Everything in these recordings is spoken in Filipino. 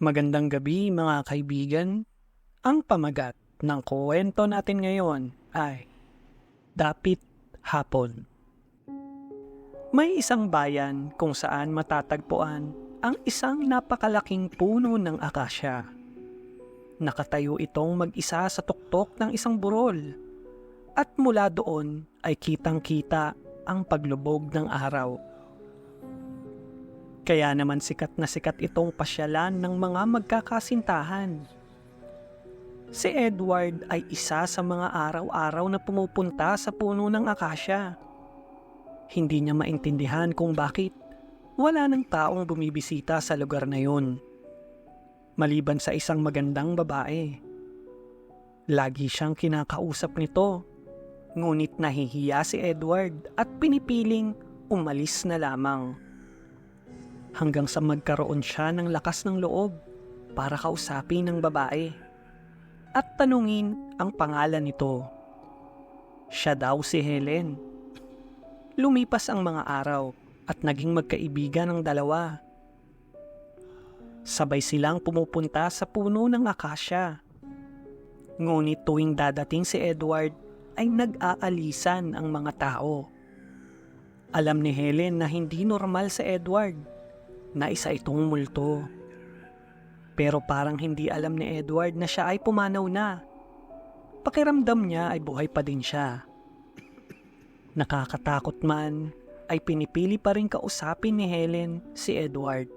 Magandang gabi mga kaibigan. Ang pamagat ng kuwento natin ngayon ay Dapit Hapon. May isang bayan kung saan matatagpuan ang isang napakalaking puno ng akasya. Nakatayo itong mag-isa sa tuktok ng isang burol at mula doon ay kitang-kita ang paglubog ng araw. Kaya naman sikat na sikat itong pasyalan ng mga magkakasintahan. Si Edward ay isa sa mga araw-araw na pumupunta sa puno ng akasya. Hindi niya maintindihan kung bakit wala ng taong bumibisita sa lugar na yun. Maliban sa isang magandang babae. Lagi siyang kinakausap nito. Ngunit nahihiya si Edward at pinipiling umalis na lamang hanggang sa magkaroon siya ng lakas ng loob para kausapin ng babae at tanungin ang pangalan nito. Siya daw si Helen. Lumipas ang mga araw at naging magkaibigan ng dalawa. Sabay silang pumupunta sa puno ng akasya. Ngunit tuwing dadating si Edward ay nag-aalisan ang mga tao. Alam ni Helen na hindi normal sa Edward na isa itong multo. Pero parang hindi alam ni Edward na siya ay pumanaw na. Pakiramdam niya ay buhay pa din siya. Nakakatakot man, ay pinipili pa rin kausapin ni Helen si Edward.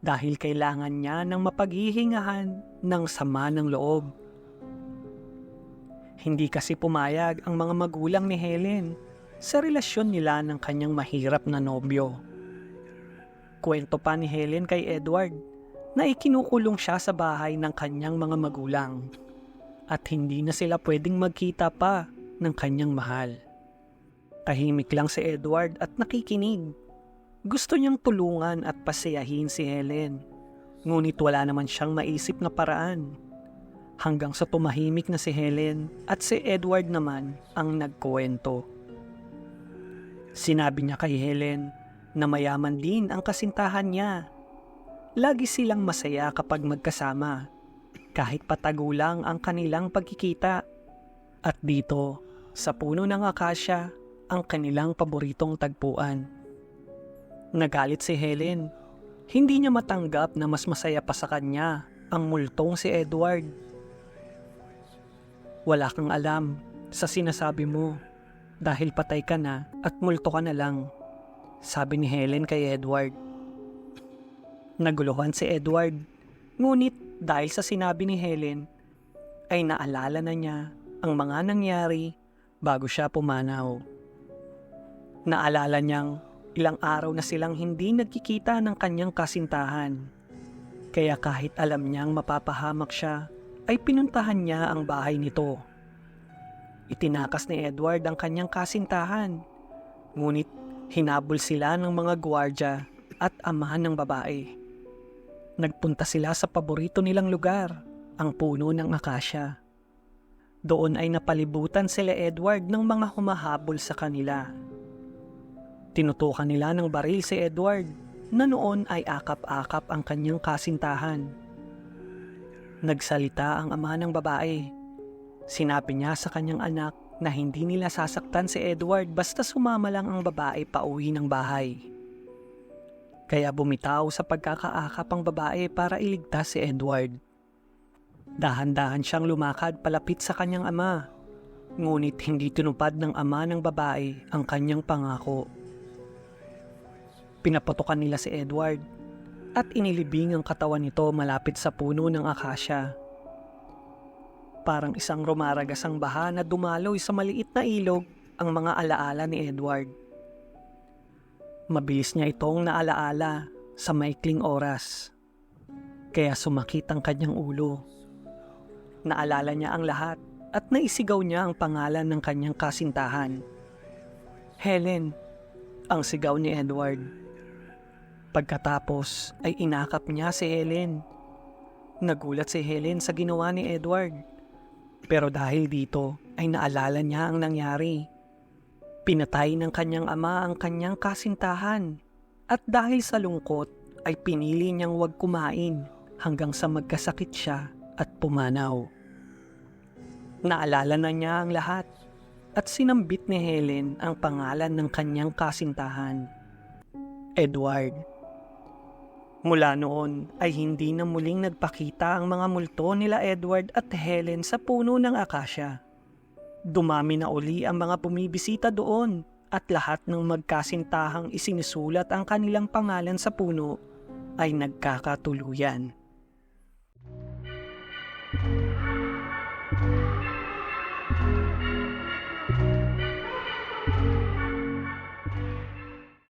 Dahil kailangan niya ng mapaghihingahan ng sama ng loob. Hindi kasi pumayag ang mga magulang ni Helen sa relasyon nila ng kanyang mahirap na nobyo. Kwento pa ni Helen kay Edward na ikinukulong siya sa bahay ng kanyang mga magulang at hindi na sila pwedeng magkita pa ng kanyang mahal. Tahimik lang si Edward at nakikinig. Gusto niyang tulungan at pasayahin si Helen. Ngunit wala naman siyang maisip na paraan. Hanggang sa tumahimik na si Helen at si Edward naman ang nagkuwento. Sinabi niya kay Helen na mayaman din ang kasintahan niya. Lagi silang masaya kapag magkasama, kahit patago lang ang kanilang pagkikita. At dito, sa puno ng akasya, ang kanilang paboritong tagpuan. Nagalit si Helen. Hindi niya matanggap na mas masaya pa sa kanya ang multong si Edward. Wala kang alam sa sinasabi mo dahil patay ka na at multo ka na lang, sabi ni Helen kay Edward. Naguluhan si Edward, ngunit dahil sa sinabi ni Helen, ay naalala na niya ang mga nangyari bago siya pumanaw. Naalala niyang ilang araw na silang hindi nagkikita ng kanyang kasintahan. Kaya kahit alam niyang mapapahamak siya, ay pinuntahan niya ang bahay nito. Itinakas ni Edward ang kanyang kasintahan. Ngunit hinabol sila ng mga gwardya at amahan ng babae. Nagpunta sila sa paborito nilang lugar, ang puno ng akasya. Doon ay napalibutan sila Edward ng mga humahabol sa kanila. Tinutukan nila ng baril si Edward na noon ay akap-akap ang kanyang kasintahan. Nagsalita ang ama ng babae. Sinabi niya sa kanyang anak na hindi nila sasaktan si Edward basta sumama lang ang babae pa uwi ng bahay. Kaya bumitaw sa pagkakaakap ang babae para iligtas si Edward. Dahan-dahan siyang lumakad palapit sa kanyang ama. Ngunit hindi tinupad ng ama ng babae ang kanyang pangako. Pinapatokan nila si Edward at inilibing ang katawan nito malapit sa puno ng akasya. Parang isang rumaragasang baha na dumaloy sa maliit na ilog ang mga alaala ni Edward. Mabilis niya itong naalaala sa maikling oras. Kaya sumakit ang kanyang ulo. Naalala niya ang lahat at naisigaw niya ang pangalan ng kanyang kasintahan. Helen, ang sigaw ni Edward. Pagkatapos ay inakap niya si Helen. Nagulat si Helen sa ginawa ni Edward. Pero dahil dito ay naalala niya ang nangyari. Pinatay ng kanyang ama ang kanyang kasintahan. At dahil sa lungkot ay pinili niyang huwag kumain hanggang sa magkasakit siya at pumanaw. Naalala na niya ang lahat at sinambit ni Helen ang pangalan ng kanyang kasintahan, Edward. Mula noon ay hindi na muling nagpakita ang mga multo nila Edward at Helen sa puno ng akasya. Dumami na uli ang mga bumibisita doon at lahat ng magkasintahang isinisulat ang kanilang pangalan sa puno ay nagkakatuluyan.